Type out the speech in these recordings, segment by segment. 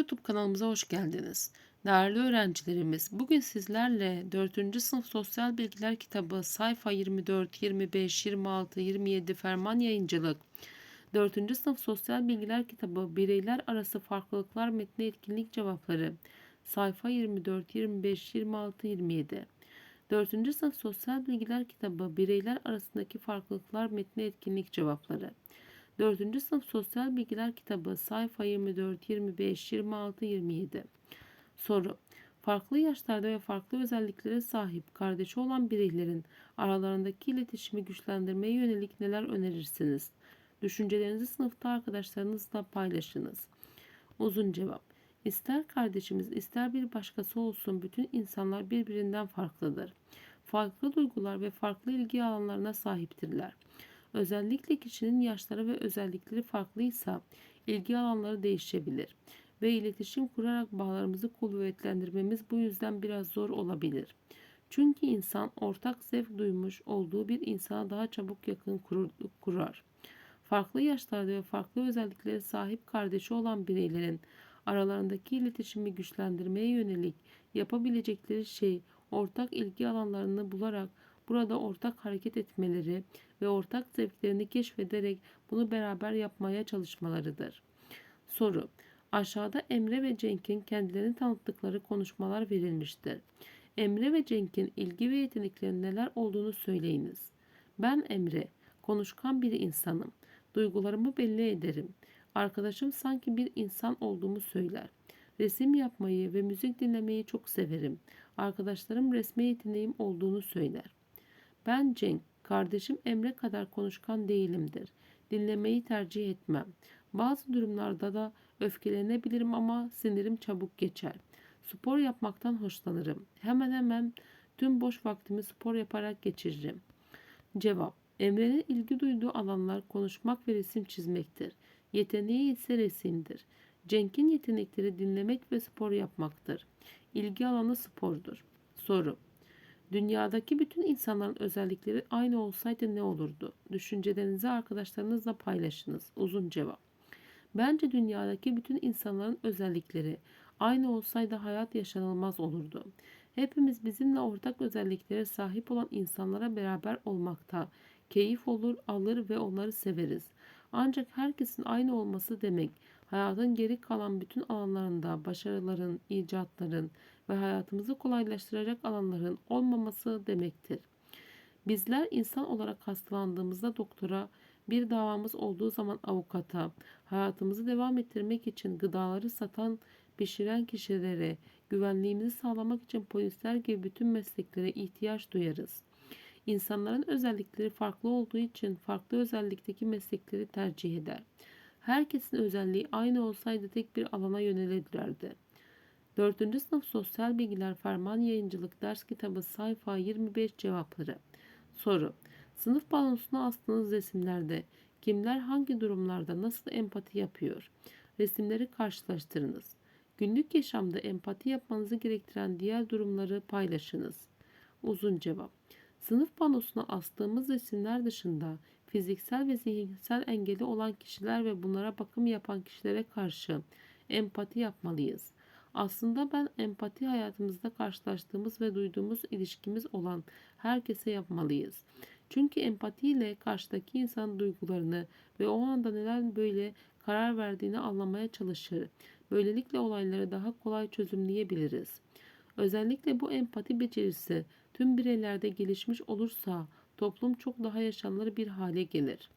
YouTube kanalımıza hoş geldiniz. Değerli öğrencilerimiz, bugün sizlerle 4. sınıf sosyal bilgiler kitabı sayfa 24, 25, 26, 27 Ferman Yayıncılık 4. sınıf sosyal bilgiler kitabı bireyler arası farklılıklar metni etkinlik cevapları sayfa 24, 25, 26, 27 4. sınıf sosyal bilgiler kitabı bireyler arasındaki farklılıklar metni etkinlik cevapları 4. sınıf sosyal bilgiler kitabı sayfa 24, 25, 26, 27. Soru. Farklı yaşlarda ve farklı özelliklere sahip kardeşi olan bireylerin aralarındaki iletişimi güçlendirmeye yönelik neler önerirsiniz? Düşüncelerinizi sınıfta arkadaşlarınızla paylaşınız. Uzun cevap. İster kardeşimiz ister bir başkası olsun bütün insanlar birbirinden farklıdır. Farklı duygular ve farklı ilgi alanlarına sahiptirler. Özellikle kişinin yaşları ve özellikleri farklıysa ilgi alanları değişebilir ve iletişim kurarak bağlarımızı kuvvetlendirmemiz bu yüzden biraz zor olabilir. Çünkü insan ortak zevk duymuş olduğu bir insana daha çabuk yakın kurar. Farklı yaşlarda ve farklı özelliklere sahip kardeşi olan bireylerin aralarındaki iletişimi güçlendirmeye yönelik yapabilecekleri şey ortak ilgi alanlarını bularak burada ortak hareket etmeleri ve ortak zevklerini keşfederek bunu beraber yapmaya çalışmalarıdır. Soru Aşağıda Emre ve Cenk'in kendilerini tanıttıkları konuşmalar verilmiştir. Emre ve Cenk'in ilgi ve yeteneklerinin neler olduğunu söyleyiniz. Ben Emre, konuşkan bir insanım. Duygularımı belli ederim. Arkadaşım sanki bir insan olduğumu söyler. Resim yapmayı ve müzik dinlemeyi çok severim. Arkadaşlarım resme yeteneğim olduğunu söyler. Ben Cenk, kardeşim Emre kadar konuşkan değilimdir. Dinlemeyi tercih etmem. Bazı durumlarda da öfkelenebilirim ama sinirim çabuk geçer. Spor yapmaktan hoşlanırım. Hemen hemen tüm boş vaktimi spor yaparak geçiririm. Cevap Emre'nin ilgi duyduğu alanlar konuşmak ve resim çizmektir. Yeteneği ise resimdir. Cenk'in yetenekleri dinlemek ve spor yapmaktır. İlgi alanı spordur. Soru Dünyadaki bütün insanların özellikleri aynı olsaydı ne olurdu? Düşüncelerinizi arkadaşlarınızla paylaşınız. Uzun cevap. Bence dünyadaki bütün insanların özellikleri aynı olsaydı hayat yaşanılmaz olurdu. Hepimiz bizimle ortak özelliklere sahip olan insanlara beraber olmakta keyif olur, alır ve onları severiz. Ancak herkesin aynı olması demek hayatın geri kalan bütün alanlarında başarıların, icatların ve hayatımızı kolaylaştıracak alanların olmaması demektir. Bizler insan olarak hastalandığımızda doktora, bir davamız olduğu zaman avukata, hayatımızı devam ettirmek için gıdaları satan, pişiren kişilere, güvenliğimizi sağlamak için polisler gibi bütün mesleklere ihtiyaç duyarız. İnsanların özellikleri farklı olduğu için farklı özellikteki meslekleri tercih eder. Herkesin özelliği aynı olsaydı tek bir alana yönelirlerdi. 4. sınıf sosyal bilgiler ferman yayıncılık ders kitabı sayfa 25 cevapları. Soru. Sınıf balonsuna astığınız resimlerde kimler hangi durumlarda nasıl empati yapıyor? Resimleri karşılaştırınız. Günlük yaşamda empati yapmanızı gerektiren diğer durumları paylaşınız. Uzun cevap. Sınıf panosuna astığımız resimler dışında fiziksel ve zihinsel engeli olan kişiler ve bunlara bakım yapan kişilere karşı empati yapmalıyız. Aslında ben empati hayatımızda karşılaştığımız ve duyduğumuz ilişkimiz olan herkese yapmalıyız. Çünkü empati ile karşıdaki insan duygularını ve o anda neden böyle karar verdiğini anlamaya çalışır. Böylelikle olayları daha kolay çözümleyebiliriz. Özellikle bu empati becerisi tüm bireylerde gelişmiş olursa toplum çok daha yaşanılır bir hale gelir.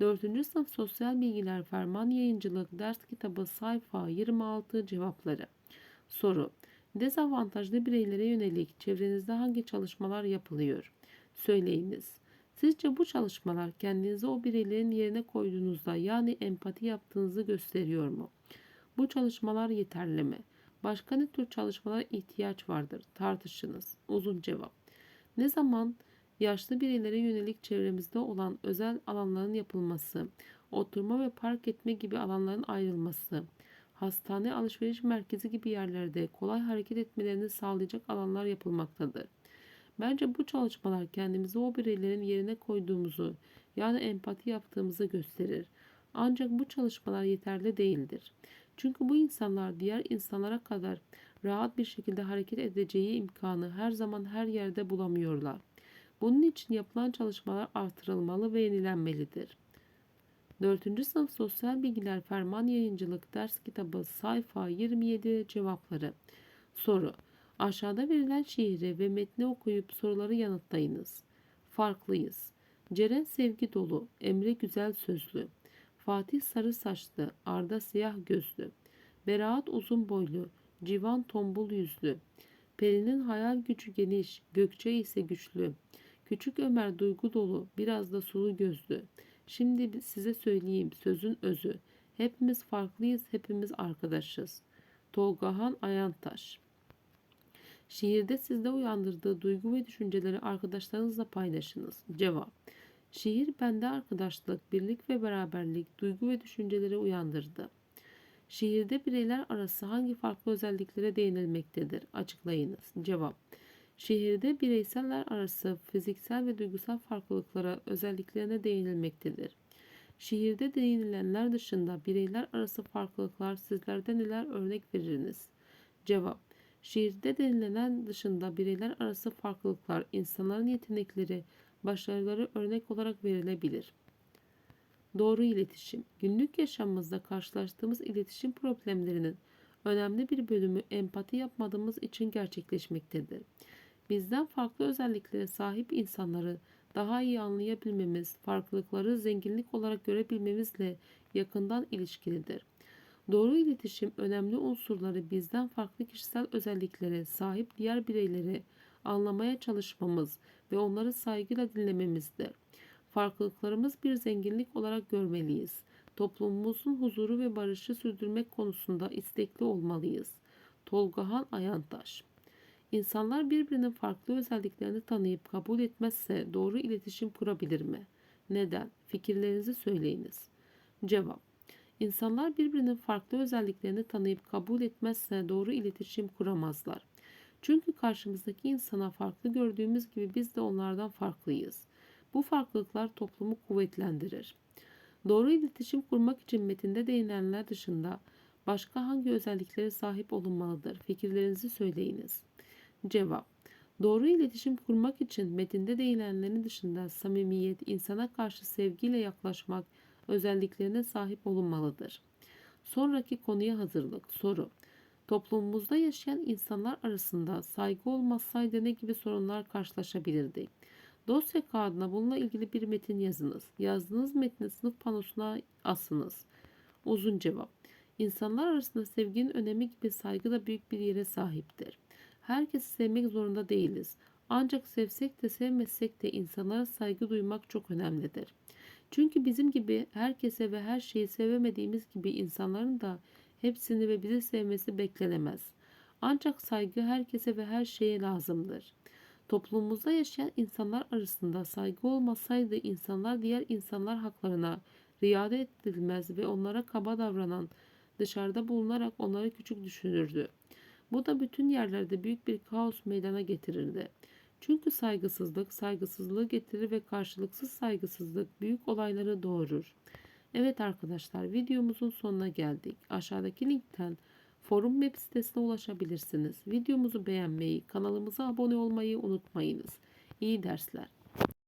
4. sınıf sosyal bilgiler ferman yayıncılık ders kitabı sayfa 26 cevapları. Soru Dezavantajlı bireylere yönelik çevrenizde hangi çalışmalar yapılıyor? Söyleyiniz. Sizce bu çalışmalar kendinizi o bireylerin yerine koyduğunuzda yani empati yaptığınızı gösteriyor mu? Bu çalışmalar yeterli mi? Başka ne tür çalışmalara ihtiyaç vardır? Tartışınız. Uzun cevap. Ne zaman yaşlı bireylere yönelik çevremizde olan özel alanların yapılması, oturma ve park etme gibi alanların ayrılması, hastane, alışveriş merkezi gibi yerlerde kolay hareket etmelerini sağlayacak alanlar yapılmaktadır. Bence bu çalışmalar kendimizi o bireylerin yerine koyduğumuzu yani empati yaptığımızı gösterir. Ancak bu çalışmalar yeterli değildir. Çünkü bu insanlar diğer insanlara kadar rahat bir şekilde hareket edeceği imkanı her zaman her yerde bulamıyorlar. Bunun için yapılan çalışmalar artırılmalı ve yenilenmelidir. 4. sınıf sosyal bilgiler ferman yayıncılık ders kitabı sayfa 27 cevapları. Soru. Aşağıda verilen şiiri ve metni okuyup soruları yanıtlayınız. Farklıyız. Ceren sevgi dolu, Emre güzel sözlü. Fatih sarı saçlı, Arda siyah gözlü. Beraat uzun boylu, Civan tombul yüzlü. Peri'nin hayal gücü geniş, Gökçe ise güçlü. Küçük Ömer duygu dolu, biraz da sulu gözlü. Şimdi size söyleyeyim sözün özü. Hepimiz farklıyız, hepimiz arkadaşız. Tolgahan Ayantaş Şiirde sizde uyandırdığı duygu ve düşünceleri arkadaşlarınızla paylaşınız. Cevap Şiir bende arkadaşlık, birlik ve beraberlik, duygu ve düşünceleri uyandırdı. Şiirde bireyler arası hangi farklı özelliklere değinilmektedir? Açıklayınız. Cevap Şiirde bireyseller arası fiziksel ve duygusal farklılıklara, özelliklerine değinilmektedir. Şiirde değinilenler dışında bireyler arası farklılıklar sizlerde neler örnek veriniz? Cevap Şiirde denilen dışında bireyler arası farklılıklar, insanların yetenekleri, başarıları örnek olarak verilebilir. Doğru iletişim. Günlük yaşamımızda karşılaştığımız iletişim problemlerinin önemli bir bölümü empati yapmadığımız için gerçekleşmektedir. Bizden farklı özelliklere sahip insanları daha iyi anlayabilmemiz, farklılıkları zenginlik olarak görebilmemizle yakından ilişkilidir. Doğru iletişim önemli unsurları bizden farklı kişisel özelliklere sahip diğer bireyleri anlamaya çalışmamız ve onları saygıyla dinlememizdir. Farklılıklarımız bir zenginlik olarak görmeliyiz. Toplumumuzun huzuru ve barışı sürdürmek konusunda istekli olmalıyız. Tolgahan Ayantaş İnsanlar birbirinin farklı özelliklerini tanıyıp kabul etmezse doğru iletişim kurabilir mi? Neden? Fikirlerinizi söyleyiniz. Cevap İnsanlar birbirinin farklı özelliklerini tanıyıp kabul etmezse doğru iletişim kuramazlar. Çünkü karşımızdaki insana farklı gördüğümüz gibi biz de onlardan farklıyız. Bu farklılıklar toplumu kuvvetlendirir. Doğru iletişim kurmak için metinde değinenler dışında başka hangi özelliklere sahip olunmalıdır? Fikirlerinizi söyleyiniz. Cevap Doğru iletişim kurmak için metinde değinenlerin dışında samimiyet, insana karşı sevgiyle yaklaşmak özelliklerine sahip olunmalıdır. Sonraki konuya hazırlık. Soru Toplumumuzda yaşayan insanlar arasında saygı olmazsaydı ne gibi sorunlar karşılaşabilirdik? Dosya kağıdına bununla ilgili bir metin yazınız. Yazdığınız metni sınıf panosuna asınız. Uzun cevap. İnsanlar arasında sevginin önemi gibi saygı da büyük bir yere sahiptir. Herkesi sevmek zorunda değiliz. Ancak sevsek de sevmesek de insanlara saygı duymak çok önemlidir. Çünkü bizim gibi herkese ve her şeyi sevemediğimiz gibi insanların da hepsini ve bizi sevmesi beklenemez. Ancak saygı herkese ve her şeye lazımdır. Toplumumuzda yaşayan insanlar arasında saygı olmasaydı insanlar diğer insanlar haklarına riayet edilmez ve onlara kaba davranan, dışarıda bulunarak onları küçük düşünürdü. Bu da bütün yerlerde büyük bir kaos meydana getirirdi. Çünkü saygısızlık saygısızlığı getirir ve karşılıksız saygısızlık büyük olayları doğurur. Evet arkadaşlar videomuzun sonuna geldik. Aşağıdaki linkten forum web sitesine ulaşabilirsiniz. Videomuzu beğenmeyi, kanalımıza abone olmayı unutmayınız. İyi dersler.